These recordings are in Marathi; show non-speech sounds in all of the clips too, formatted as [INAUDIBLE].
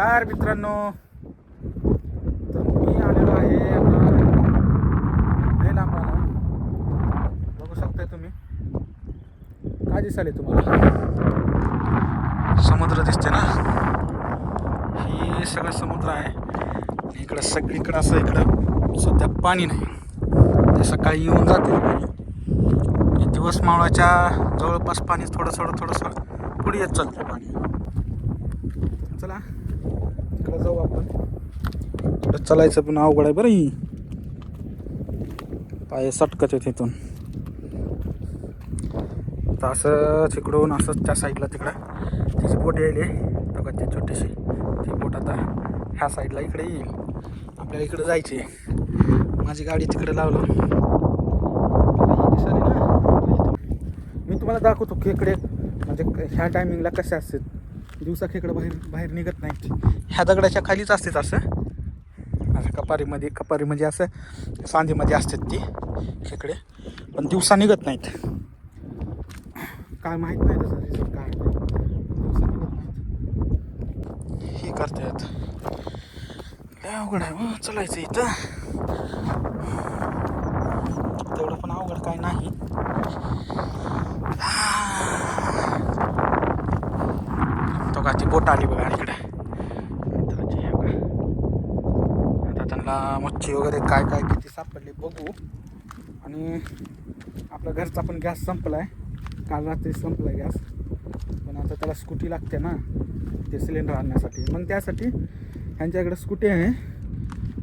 नमस्कार मित्रांनो. तर मी आलेलो आहे आता लय लांब आलो बघू शकताय तुम्ही. काय दिसाले तुम्हाला? समुद्र दिसते ना? ही सगळं समुद्र आहे. इकडं सगळीकडं असं इकडं सध्या पाणी नाही. ते सकाळी येऊन जाते. पाणी दिवस मावळाच्या जवळपास पाणी थोडं थोडं थोडंसं पुढे येत चालतं पाणी. चला. इकडं जाऊ आपण. इकडं चालायचं पण अवघड आहे बरं पाय सटकत आहे इथून. तर असं तिकडून असंच त्या साईडला तिकडं. तिची बोट यायली. बघा ती छोटीशी. ती बोट आता ह्या साईडला इकडे येईल. आपल्याला इकडे जायची आहे. माझी गाडी तिकडे लावलं. ना? मी तुम्हाला दाखवतो की इकडे म्हणजे ह्या टायमिंगला कसे असतात दिवसा खेकडं बाहेर बाहेर निघत नाहीत. ह्या दगडाच्या खालीच असतेच असं. असं कपारीमध्ये कपारी म्हणजे असं सांधीमध्ये असतात ती खेकडे. पण दिवसा निघत नाहीत. काय माहीत नाही तसं रिझल्ट काय दिवसा निघत नाहीत. हे करतायत काय अवघड आहे मग इथं. तेवढं पण अवघड काय नाही. तो ती बोट आली बघा इकडे. आता त्यांना मच्छी वगैरे काय काय किती सापडली बघू. आणि आपल्या घरचा पण गॅस संपलाय. काल रात्री संपला गॅस. पण आता त्याला स्कूटी लागते ना. ते सिलेंडर आणण्यासाठी. मग त्यासाठी ह्यांच्याकडे स्कूटी आहे.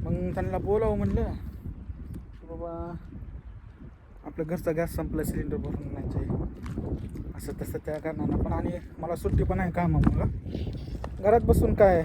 मग त्यांना बोलावं म्हणलं बाबा आपलं घरचा गॅस संपला सिलेंडर भरून आहे. असं तसं त्या कारणानं पण आणि मला सुट्टी पण आहे कामामुळं. घरात बसून काय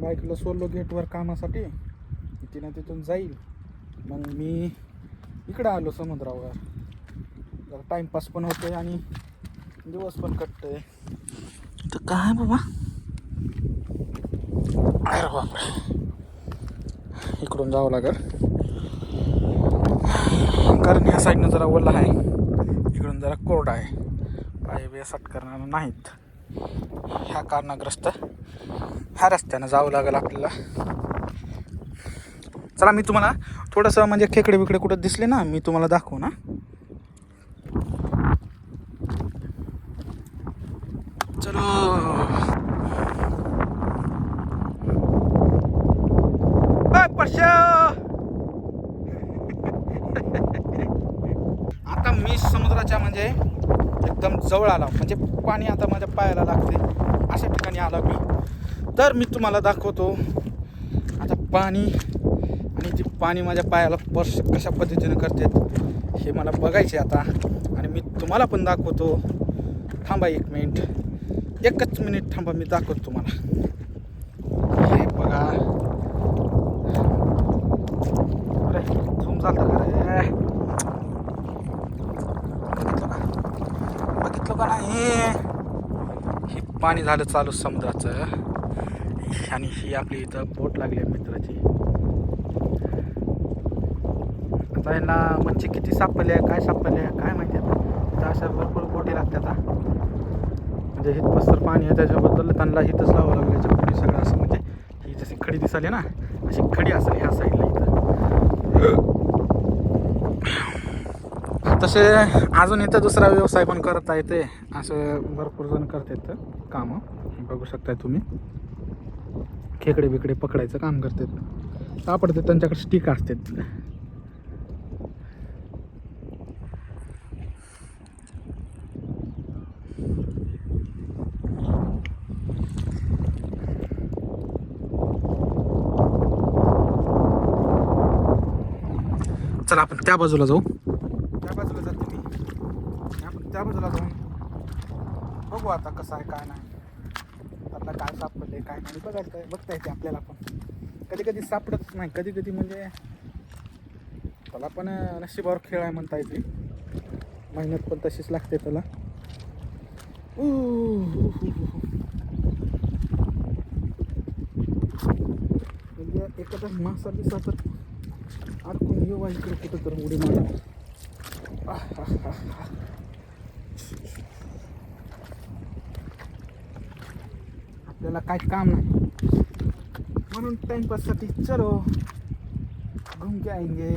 बाईकला सोडलो गेटवर कामासाठी तिनं तिथून जाईल. मग मी इकडं आलो समुद्रावर. जरा टाईमपास पण होते आणि दिवस पण कटतोय. तर काय बाबा? अरे बापरे. इकडून जावं लागेल. कारण ह्या साईडनं जरा ओला आहे. इकडून जरा कोरडा आहे. पाय बे सट करणार नाहीत. ह्या कारणाग्रस्त. ह्या रस्त्यानं जावं लागेल आपल्याला. चला मी तुम्हाला थोडंसं म्हणजे खेकडे बिकडे कुठं दिसले ना मी तुम्हाला दाखवू ना चलो ओय, परश्या! आता मी समुद्राच्या म्हणजे एकदम जवळ आला. म्हणजे पाणी आता माझ्या पायाला लागते. अशा ठिकाणी आला मी. तर मी तुम्हाला दाखवतो. आता पाणी आणि ते पाणी माझ्या पायाला स्पर्श कशा पद्धतीनं करतात हे मला बघायचे आता. आणि मी तुम्हाला पण दाखवतो. थांबा एक मिनिट. एकच मिनिट थांबा मी दाखवतो तुम्हाला. हे बघा. अरे झूम चालतं का रे बघितलं का पण हे. हे पाणी झालं चालू समुद्राचं. आणि ही आपली इथं बोट लागली आहे मित्राची. आता यांना मच्छी किती सापडल्या काय सापडल्या काय माहिती आता. अशा भरपूर बोटी लागतात म्हणजे हित पस्तर पाणी आहे त्याच्याबद्दल त्यांना हिथंच लावावं लागलं याच्या सगळं असं. म्हणजे ही जशी खडी दिसाली ना अशी खडी असेल ह्या साईडला इथं. तसे अजून इथं दुसरा व्यवसाय पण करता येते. असं भरपूर जण करतात कामं. बघू शकताय तुम्ही. खेकडे बिकडे पकडायचं काम करतात. सापडते त्यांच्याकडे स्टिक असतात. चला आपण त्या बाजूला जाऊ. आपण त्या बाजूला जाऊन बघू आता कसं आहे काय नाही. आता काय सापडले काय नाही. बघायचं काय बघता येते आपल्याला पण. कधी कधी सापडतच नाही. कधी कधी म्हणजे त्याला पण नशिबावर खेळ आहे म्हणता येते. मेहनत पण तशीच लागते त्याला. म्हणजे एखादा मासा बिसा तर अडकून येऊ इकडे कुठं तर उडी मारा आह, आह, आह, आह. आपल्याला काय काम नाही. म्हणून टाईमपाससाठी चलो. घूम के आएंगे.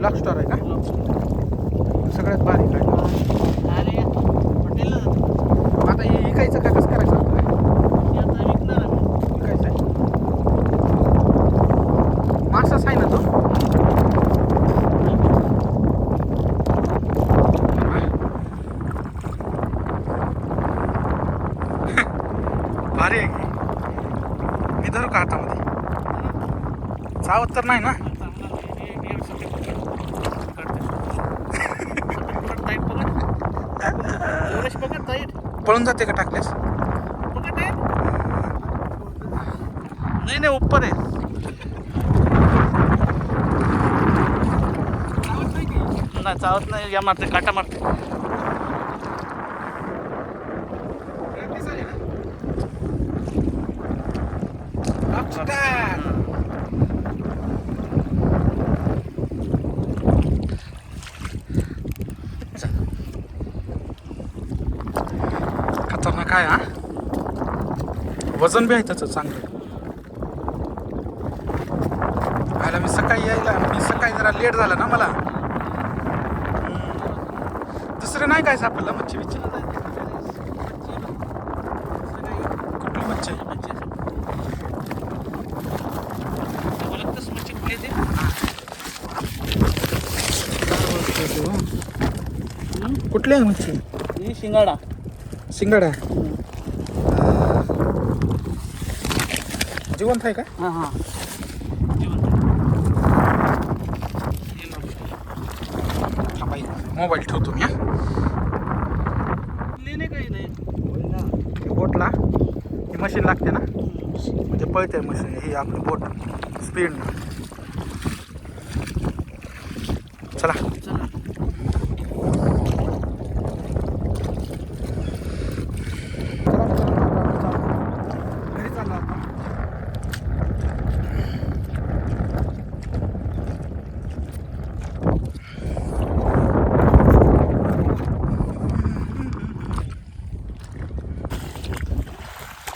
लॉक स्टोर आहे का किलो. सगळ्यात बारीक आहे अरे हॉटेलला जातं. मग आता हे इकायचं का कसं करायचं आपल्याला? ते आता विकणार आम्ही. इकायचं आहे मासाच आहे ना तो भारी आहे की मी धरू का हातामध्ये चावत तर नाही ना चांगला आहे. हे- हे असं ते पकड. काढते. पकड, tight पकड. जोराशी पकड, tight. पळून जाते का टाकल्यास. नाही नाही उपर आहे. नाही चावत नाही या मारते काटा मारते खतरनाक आहे हा वजन बी आहे त्याचं चांगलं. आयला मी सकाळी यायला मी सकाळी जरा लेट झाला ना मला. दुसरं नाही काय सापडलं? मच्छी बिच्छी कुठली मच्छी? कुठली आहे मच्छी? शिंगाडा. शिंगाडा. जिवंत आहे का? हां हां. मोबाईल ठेवतो मी लेणे काही नाही बोटला ही मशीन लागते ना? म्हणजे पळते मशीन ही आपलं बोट स्पीड चला चला घरी चाललो आपण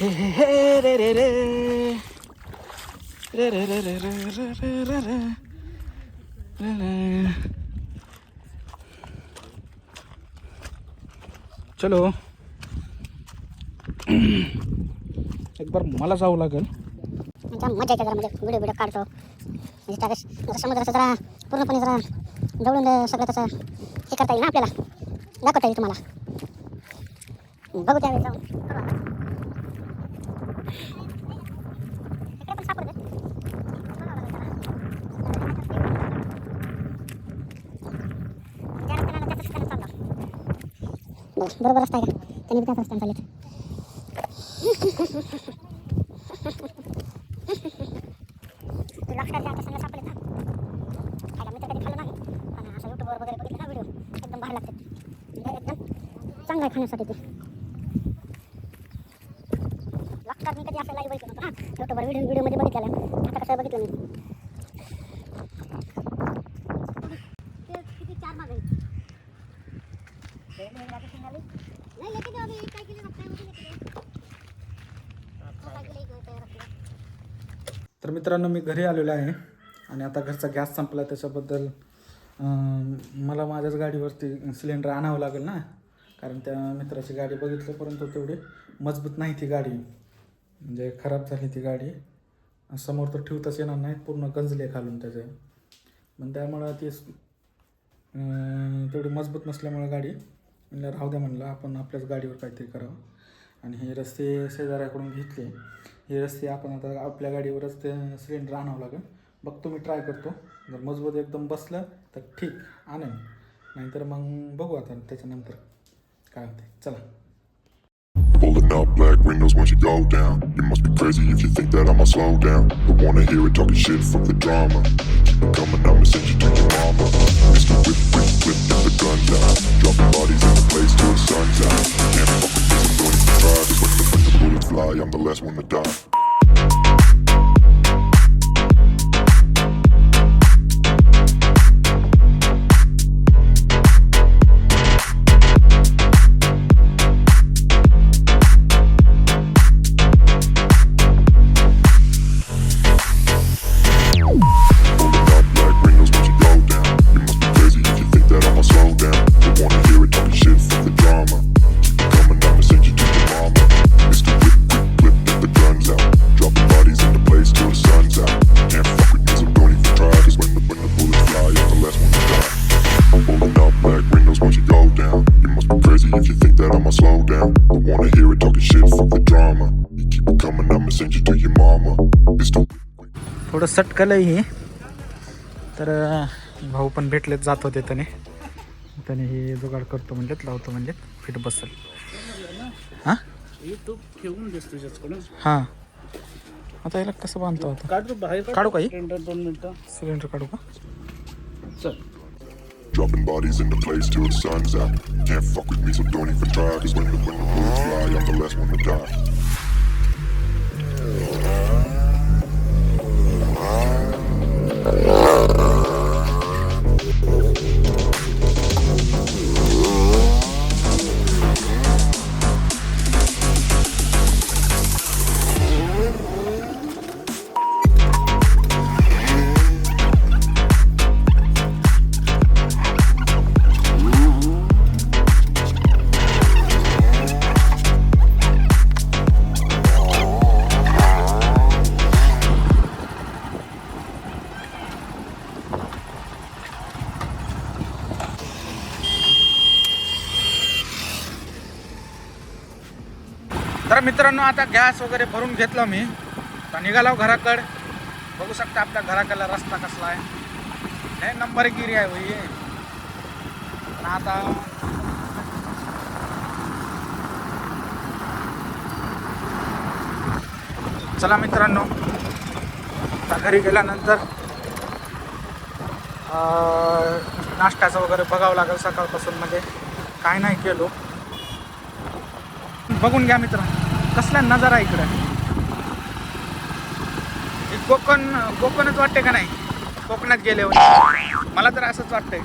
हे हे हे रे रे रे रे रे रे रे रे रे रे रे रे चलो। एक बार मला जावं लागेल. मजा येते जरा म्हणजे व्हिडिओ व्हिडिओ काढतो. म्हणजे त्या वेळेस जरा जरा पूर्णपणे जरा जवळून सगळं त्याचं हे करता येईल ना आपल्याला? दाखवता येईल तुम्हाला. बघू त्यावेळेस जाऊन करू आता. इकडे पण सापडू दे. बघावं लागेल जरा. ज्या रस्त्यानं आलं त्याच रस्त्यानं चाललो. बरं बरोबर रस्ता आहे का त्यांनी बी त्याच रस्त्यानं चालले तू लक्षात द्या संग सापडले ना खायला मी तर कधी खाल्लं नाही पण असं युट्यूबवर वगैरे बघितलं ना व्हिडिओ एकदम भारी लागते म्हणजे एकदम चांगलं आहे खाण्यासाठी ते लक्षात मी कधी असं लाईव्ह बघितलं नव्हतं हां युट्यूबवर व्हिडिओ व्हिडिओमध्ये बघितलेलं आता कसं बघितलं मी ते किती चार मागे नाही येते तेव्हा मी काय केलं काय तर मित्रांनो मी घरी आलेलो आहे आणि आता घरचा गॅस संपला त्याच्याबद्दल मला माझ्याच गाडीवरती सिलेंडर आणावं लागेल ना? कारण त्या मित्राची गाडी बघितलं परंतु तेवढी मजबूत नाही ती गाडी. म्हणजे खराब झाली ती गाडी. समोर तर ठेवताच येणार नाही पूर्ण गंजले खालून त्याचे. पण त्यामुळं ती तेवढी मजबूत नसल्यामुळं गाडी म्हणलं राहू द्या म्हणलं आपण आपल्याच गाडीवर काहीतरी करावं. आणि हे रस्ते शेजाऱ्याकडून घेतले. हे रस्ते आपण आता आपल्या गाडीवरच ते सिलेंडर आणावं लागेल. बघतो मी ट्राय करतो. जर मजबूत एकदम बसलं तर ठीक आणेन. नाहीतर मग बघू आता त्याच्यानंतर काय होते चला. Windows once you go down. You must be crazy if you think that I'ma slow down. Don't wanna hear it talking shit, fuck the drama. Keep it coming, I'ma send you to your mama. Mr. Whip, whip, whip, get the guns out. Dropping bodies in the place till the sun's out. Can't fuck with this, I'm to try. The, when the bullets fly, I'm the last one to die. थोडं सटकलं हे तर भाऊ पण भेटलेत जात होते त्याने त्याने हे जुगाड करतो म्हणलेत लावतो म्हणलेत फिट बसल हां युट्यूब ठेवून देस तुझ्याचकडून हां आता याला कसं बांधतो आता काढ तू बाहेर काढू का ही? सिलेंडर दोन मिनिटं सिलेंडर काढू का चल Dropping bodies in the place till the sun's out. Can't fuck with me, so don't even try. Cause when the, when the bullets fly, I'm the last one to die. तर मित्रांनो आता गॅस वगैरे भरून घेतला मी. तर निघालो घराकड. बघू शकता आपल्या घराकडला रस्ता कसला आहे. हे नंबर गिरी आहे भाई. पण आता चला मित्रांनो आता घरी गेल्यानंतर नाश्त्याचं वगैरे बघावं लागेल सकाळपासून. म्हणजे काय नाही केलो. बघून घ्या मित्रांनो. कसला नजारा इकडं? कोकण कोकणच वाटते का नाही? कोकणात गेले मला तर असंच वाटतंय.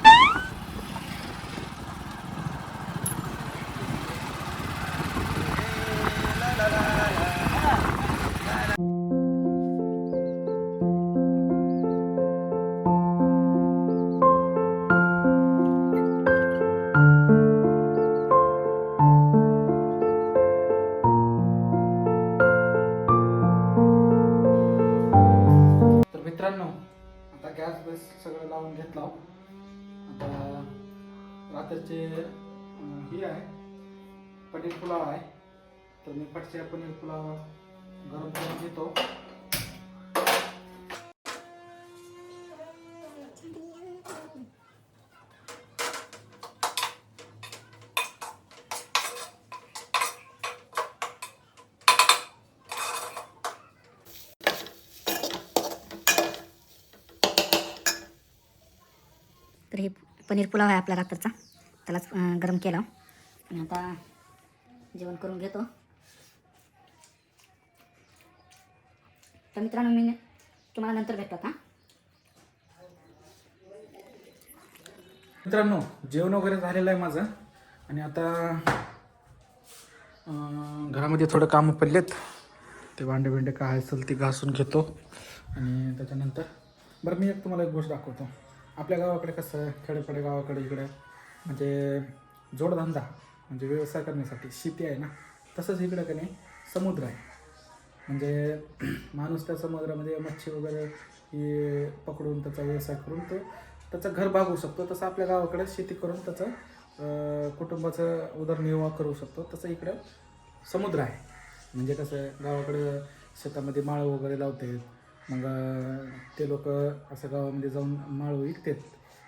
पनीर पुलाव आहे आपला रात्रीचा. त्यालाच गरम केला. आणि आता जेवण करून घेतो. तर मित्रांनो मी तुम्हाला नंतर भेटतो का मित्रांनो जेवण वगैरे झालेलं आहे माझं. आणि आता घरामध्ये थोडं कामं पडलेत. ते भांडे बिंडे काय असेल ते घासून घेतो. आणि त्याच्यानंतर बरं मी एक तुम्हाला एक गोष्ट दाखवतो. आपल्या गावाकडे कसं आहे? खेडेपाडे गावाकडे इकडे. म्हणजे जोडधंदा म्हणजे व्यवसाय करण्यासाठी शेती आहे ना तसंच इकडं का नाही समुद्र आहे. म्हणजे [CLEARS THROAT] माणूस त्या समुद्रामध्ये मच्छी वगैरे ही पकडून त्याचा व्यवसाय करून तो त्याचं घर भागवू शकतो. तसं आपल्या गावाकडे शेती करून त्याचं कुटुंबाचं उदरनिर्वाह करू शकतो. तसं इकडं समुद्र आहे. म्हणजे कसं आहे, गावाकडं शेतामध्ये माळ वगैरे लावते मग ते लोक असं गावामध्ये जाऊन माळ विकतात.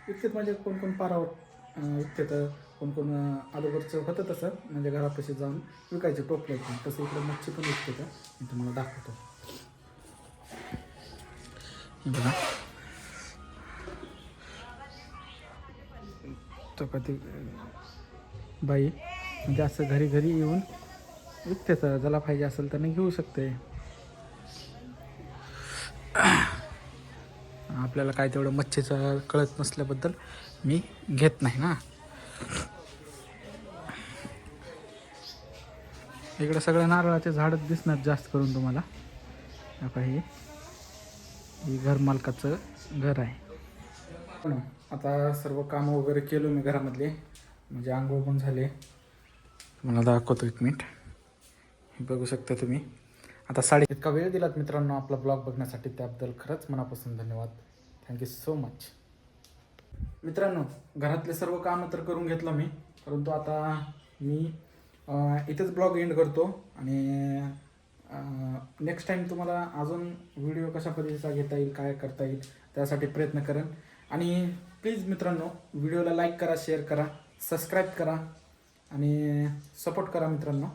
विकतात म्हणजे कोण कोण पारावर अं, विकतात. कोण कोण अगोदरचं होतं तसं. म्हणजे घरापाशी जाऊन विकायचे टोपलं तसं इकडं मच्छी पण विकतात. मी तुम्हाला दाखवतो. बघा. तो कधी बाई म्हणजे असं घरी घरी येऊन विकते तर ज्याला पाहिजे असेल त्याने घेऊ शकते. आपल्याला काय तेवढं मच्छीचं कळत नसल्याबद्दल मी घेत नाही ना. इकडं सगळं नारळाचे झाडच दिसणार जास्त करून तुम्हाला. आता हे घर मालकाचं घर आहे. आता सर्व कामं वगैरे केलो मी घरामधले. म्हणजे आंघोळ पण झाले. तुम्हाला दाखवतो एक मिनिट. बघू शकता तुम्ही. आता साडे इतका वेळ दिलात मित्रांनो आपला ब्लॉग बघण्यासाठी त्याबद्दल खरंच मनापासून धन्यवाद. थँक्यू सो मच मित्रांनो घरातले सर्व कामं तर करून घेतलं मी परंतु आता मी इथेच ब्लॉग एंड करतो आणि नेक्स्ट टाईम तुम्हाला अजून व्हिडिओ कशा पद्धतीचा घेता येईल काय करता येईल त्यासाठी प्रयत्न करेन. आणि प्लीज मित्रांनो व्हिडिओला लाईक करा शेअर करा सबस्क्राईब करा आणि सपोर्ट करा मित्रांनो.